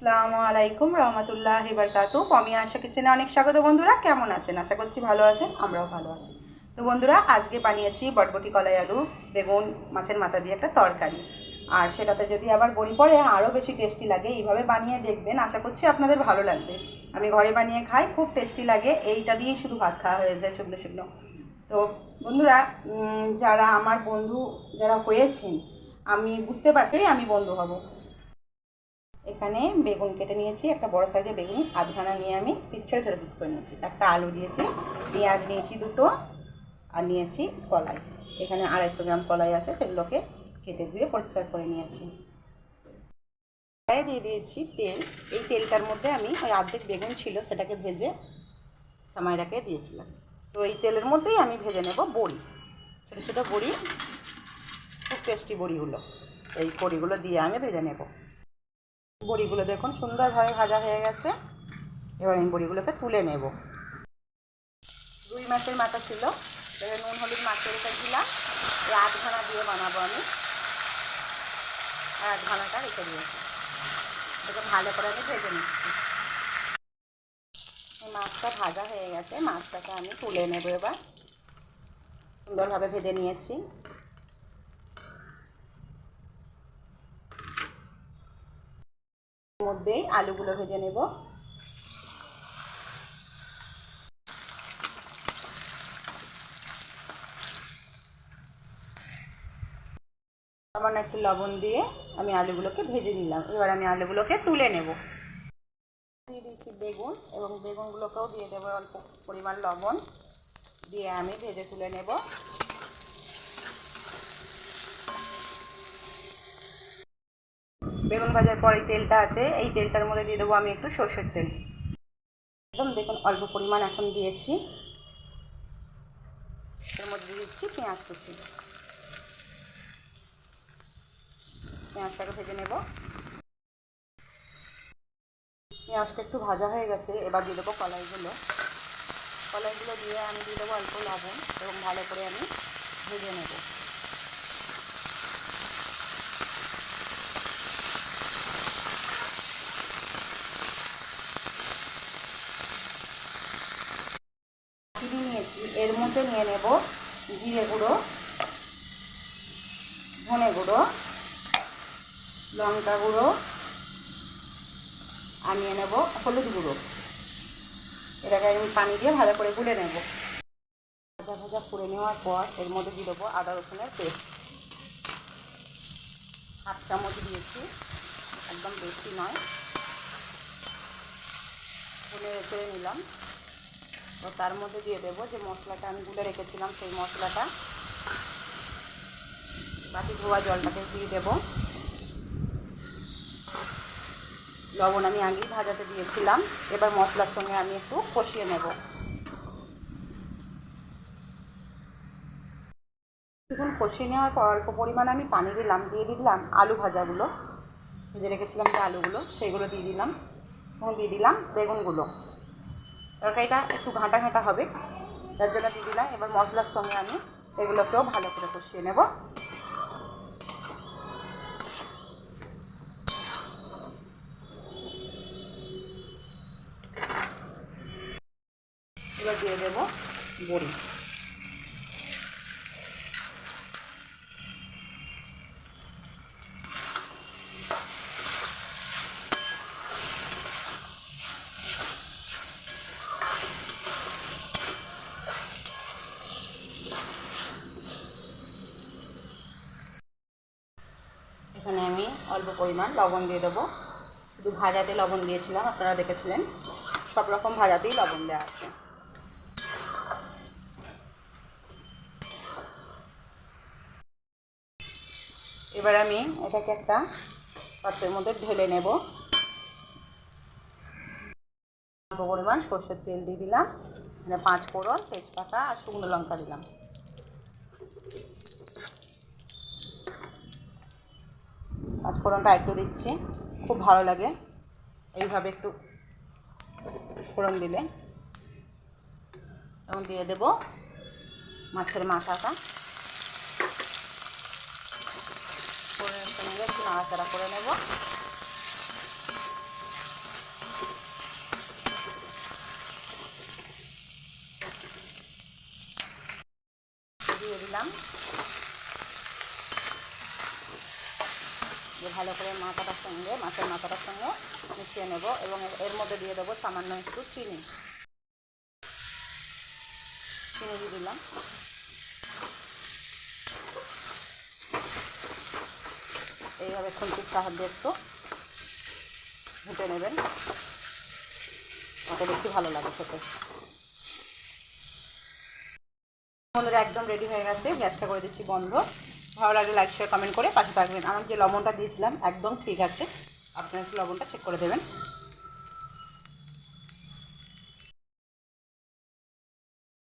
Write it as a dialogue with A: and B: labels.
A: আসসালামু আলাইকুম, রহমতুল্লাহ বারকাতু আমি আশা কিচেনে অনেক স্বাগত বন্ধুরা। কেমন আছেন? আশা করছি ভালো আছেন, আমরাও ভালো আছি। তো বন্ধুরা, আজকে বানিয়েছি বটবটি কলাই আলু বেগুন মাছের মাথা দিয়ে একটা তরকারি। আর সেটাতে যদি আবার বড়ি পড়ে, আরও বেশি টেস্টি লাগে, এইভাবে বানিয়ে দেখবেন। আশা করছি আপনাদের ভালো লাগবে। আমি ঘরে বানিয়ে খাই, খুব টেস্টি লাগে। এইটা দিয়েই শুধু ভাত খাওয়া হয়ে যায় শুকনো শুকনো। তো বন্ধুরা যারা আমার বন্ধু, যারা হয়েছেন, আমি বুঝতে পারছি আমি বন্ধু হব। এখানে বেগুন কেটে নিয়েছি, একটা বড় সাইজের বেগুন, আধখানা নিয়ে আমি ছোটো ছোটো পিস করে নিয়েছি। একটা আলু দিয়েছি, পেঁয়াজ নিয়েছি দুটো, আর নিয়েছি কলাই। এখানে আড়াইশো গ্রাম কলাই আছে, সেগুলোকে কেটে ধুয়ে পরিষ্কার করে নিয়েছি। কড়াইয়ে দিয়ে দিয়েছি তেল। এই তেলটার মধ্যে আমি ওই অর্ধেক বেগুন ছিল, সেটাকে ভেজে সামাইরাকে দিয়েছিলাম। তো এই তেলের মধ্যেই আমি ভেজে নেব বড়ি। ছোটো ছোটো বড়ি, খুব টেস্টি বড়িগুলো। এই বড়িগুলো দিয়ে আমি ভেজে নেব। বড়িগুলো দেখুন, সুন্দরভাবে ভাজা হয়ে গেছে। এবার আমি বড়িগুলোকে তুলে নেব। রুই মাছের মাথা ছিল, এবার নুন, হলুদ মাছের উপর দিলাম এই আধ ঘানা দিয়ে বানাবো আমি। আর আধ ঘানাটা রেখে দিয়েছি। এটাকে ভালো করে আমি ভেজে নিচ্ছি। এই মাছটা ভাজা হয়ে গেছে, মাছটাকে আমি তুলে নেব এবার। সুন্দরভাবে ভেজে নিয়েছি। মধ্যেই আলুগুলো ভেজে নেব। সামান্য একটু লবণ দিয়ে আমি আলুগুলোকে ভেজে নিলাম। এবার আমি আলুগুলোকে তুলে নেব। দিয়ে দিচ্ছি বেগুন এবং বেগুনগুলোকেও দিয়ে দেবো অল্প পরিমাণ লবণ। দিয়ে আমি ভেজে তুলে নেব। বেগুন ভাজার পরে তেলটা আছে, এই তেলটার মধ্যে দিয়ে দেবো আমি একটু সর্ষের তেল। একদম দেখুন অল্প পরিমাণ এখন দিয়েছি। এর মধ্যে দিচ্ছি পেঁয়াজ কুচি। পেঁয়াজটাকে ভেজে নেব। পেঁয়াজটা একটু ভাজা হয়ে গেছে, এবার দিয়ে দেবো কলাইগুলো। কলাইগুলো দিয়ে আমি দিয়ে দেবো অল্প লবণ এবং ভালো করে আমি ভেজে নেব চিনি নিয়েছি এর মধ্যে নিয়ে নেব জিরে গুঁড়ো, ধনে গুঁড়ো, লঙ্কা গুঁড়ো, আর নিয়ে নেব হলুদ গুঁড়ো। এটাকে আমি পানি দিয়ে ভালো করে গুলে নেব। ভাজা ভাজা করে নেওয়ার পর এর মধ্যে দিয়ে দেবো আদা রসুনের পেস্ট। হাফ চামচ দিয়েছি, একদম বেশি নয়। গুলে রেখে নিলাম। তো তার মধ্যে দিয়ে দেবো যে মশলাটা আমি গুলে রেখেছিলাম, সেই মশলাটা। বাকি ধোয়া জলটাকে দিয়ে দেবো। লবণ আমি আগেই ভাজাতে দিয়েছিলাম। এবার মশলার সঙ্গে আমি একটু কষিয়ে নেব। দেখুন কষিয়ে নেওয়ার পর অল্প পরিমাণ আমি পানি দিলাম, দিয়ে দিলাম আলু ভাজাগুলো। ভেজে রেখেছিলাম যে আলুগুলো সেইগুলো দিয়ে দিলাম। এবং দিয়ে দিলাম বেগুনগুলো। তরকারিটা একটু ঘাঁটা ঘাঁটা হবে। তার জন্য দিয়ে দিলাম। এবার মশলার সঙ্গে আমি এগুলোকেও ভালো করে কষিয়ে নেব। এবার দিয়ে দেবো বড়ি। এখানে আমি অল্প পরিমাণ লবণ দিয়ে দেবো। শুধু ভাজাতে লবণ দিয়েছিলাম, আপনারা দেখেছিলেন। সব রকম ভাজাতেই লবণ দেওয়া আছে। এবার আমি এটাকে একটা পাত্রের মধ্যে ঢেলে নেব। অল্প পরিমাণ সর্ষের তেল দিয়ে দিলাম। পাঁচ ফোড়ন, তেজপাতা আর শুকনো লঙ্কা দিলাম। পাঁচফোড়নটা একটু দিচ্ছি। খুব ভালো লাগে। এইভাবে একটু ফোড়ন দিলে। এবং দিয়ে দেব মাছের মাথাটা। একটু নাড়াচাড়া করে নেব। দিয়ে দিলাম। দিয়ে ভালো করে মাথাটার সঙ্গে, মাছের মাথাটার সঙ্গে মিশিয়ে নেব এবং এর- মধ্যে দিয়ে দেবো সামান্য একটু চিনি। চিনি দিয়ে দিলাম। এইভাবে খুন্তির সাহায্যে একটু ঘুটে নেবেন। ওটা বেশি ভালো লাগে খেতে। বন্ধুরা, একদম রেডি হয়ে গেছে। গ্যাসটা করে দিচ্ছি বন্ধ। ভালো লাগলে লাইক শেয়ার কমেন্ট করে পাশে থাকবেন। আমার যে লবণটা দিয়েছিলাম, একদম ঠিক আছে। আপনারা একটু লবণটা চেক করে দেবেন।